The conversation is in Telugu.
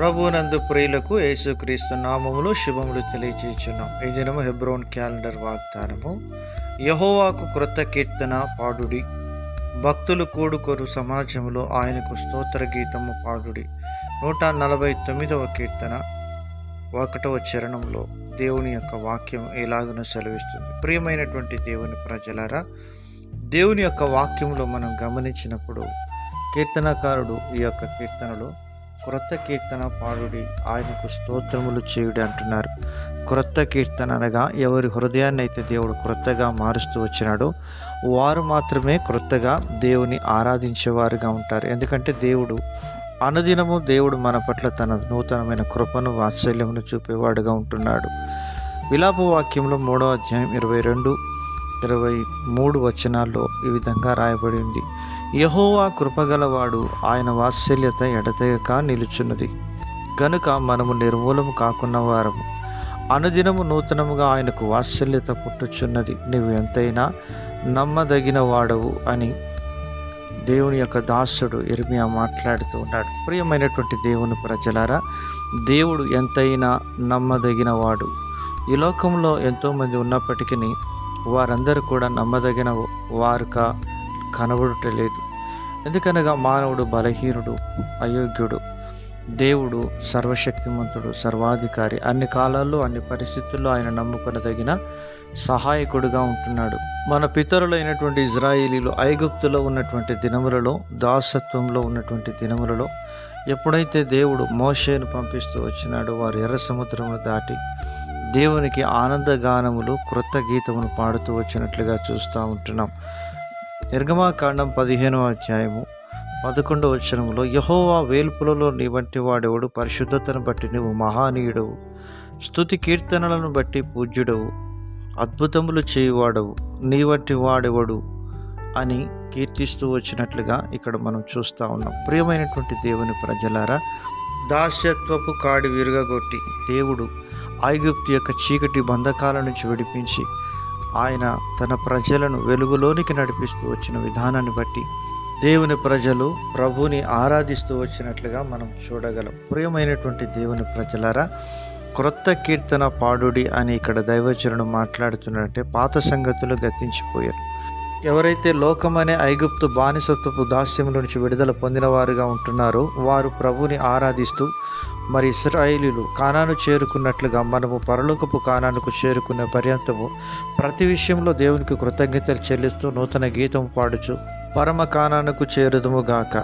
ప్రభునందు ప్రియులకు యేసుక్రీస్తు నామములు శుభములు తెలియజేస్తున్నాం ఈ దినము హెబ్రోన్ క్యాలెండర్ వాగ్దానము యహోవాకు క్రొత్త కీర్తన పాడుడి. భక్తులు కూడుకొరు సమాజంలో ఆయనకు స్తోత్ర గీతము పాడుడి. నూట నలభై తొమ్మిదవ కీర్తన ఒకటవ చరణంలో దేవుని యొక్క వాక్యం ఎలాగనో సెలవిస్తుంది. ప్రియమైనటువంటి దేవుని ప్రజలారా దేవుని యొక్క వాక్యంలో మనం గమనించినప్పుడు కీర్తనకారుడు ఈ యొక్క కీర్తనలో క్రొత్త కీర్తన పాడుడి. ఆయనకు స్తోత్రములు చేయుడి అంటున్నారు. క్రొత్త కీర్తన అనగా ఎవరి హృదయాన్ని అయితే దేవుడు క్రొత్తగా మారుస్తూ వచ్చినాడో వారు మాత్రమే క్రొత్తగా దేవుని ఆరాధించేవారుగా ఉంటారు. ఎందుకంటే దేవుడు అనుదినము దేవుడు మన పట్ల తన నూతనమైన కృపను వాత్సల్యమును చూపేవాడుగా ఉంటున్నాడు. విలాప వాక్యంలో మూడో అధ్యాయం ఇరవై రెండు ఇరవై మూడు వచనాల్లో ఈ విధంగా రాయబడి ఉంది. యహోవా కృపగలవాడు ఆయన వాత్సల్యత ఎడతెగక నిలుచున్నది. గనుక మనము నిర్మూలము కాకున్న వారము. అనుదినము నూతనముగా ఆయనకు వాత్సల్యత పుట్టుచున్నది. నువ్వు ఎంతైనా నమ్మదగిన వాడవు అని దేవుని యొక్క దాసుడు ఇర్మియా మాట్లాడుతూ ఉన్నాడు. ప్రియమైనటువంటి దేవుని ప్రజలారా దేవుడు ఎంతైనా నమ్మదగిన వాడు. ఈ లోకంలో ఎంతోమంది ఉన్నప్పటికీ వారందరూ కూడా నమ్మదగిన వారుగా కనబడటలేదు ఎందుకనగా మానవుడు బలహీనుడు అయోగ్యుడు దేవుడు సర్వశక్తిమంతుడు సర్వాధికారి అన్ని కాలాల్లో అన్ని పరిస్థితుల్లో ఆయన నమ్ముకొనదగిన సహాయకుడుగా ఉంటున్నాడు. మన పితరులైనటువంటి ఇజ్రాయేలీలు ఐగుప్తులో ఉన్నటువంటి దినములలో దాసత్వంలో ఉన్నటువంటి దినములలో ఎప్పుడైతే దేవుడు మోషేను పంపిస్తూ వచ్చినాడో వారు ఎర్ర సముద్రమును దాటి దేవునికి ఆనందగానములు కృత గీతమును పాడుతూ వచ్చినట్లుగా చూస్తూ ఉంటున్నాం. నిర్గమాకాండం పదిహేనవ అధ్యాయము పదకొండో వచనములో యహోవా వేల్పులలో నీ వంటి వాడెవడు? పరిశుద్ధతను బట్టి నువ్వు మహానీయుడవు. స్తుతి కీర్తనలను బట్టి పూజ్యుడవు. అద్భుతములు చేయువాడవు. నీ వంటి వాడెవడు? అని కీర్తిస్తూ వచ్చినట్లుగా ఇక్కడ మనం చూస్తూ ఉన్నాం. ప్రియమైనటువంటి దేవుని ప్రజలారా దాస్యత్వపు కాడి విరగగొట్టి దేవుడు ఐగుప్తు యొక్క చీకటి బంధకాల నుంచి విడిపించి ఆయన తన ప్రజలను వెలుగులోనికి నడిపిస్తూ వచ్చిన విధానాన్ని బట్టి దేవుని ప్రజలు ప్రభుని ఆరాధిస్తూ వచ్చినట్లుగా మనం చూడగలం. ప్రియమైనటువంటి దేవుని ప్రజలారా క్రొత్త కీర్తన పాడుడి అని ఇక్కడ దైవచరుడు మాట్లాడుతున్నట్టే పాత సంగతులు గతించిపోయారు. ఎవరైతే లోకమనే ఐగుప్తు బానిసత్వపు దాస్యం నుంచి విడుదల పొందిన వారుగా ఉంటున్నారో వారు ప్రభుని ఆరాధిస్తూ మరి ఇస్రాయిలీలు కానాను చేరుకున్నట్లుగా మనము పరలోకపు కానానుకు చేరుకునే పర్యంతము ప్రతి విషయంలో దేవునికి కృతజ్ఞతలు చెల్లిస్తూ నూతన గీతం పాడుచు పరమ కానానుకు చేరుదుము గాక.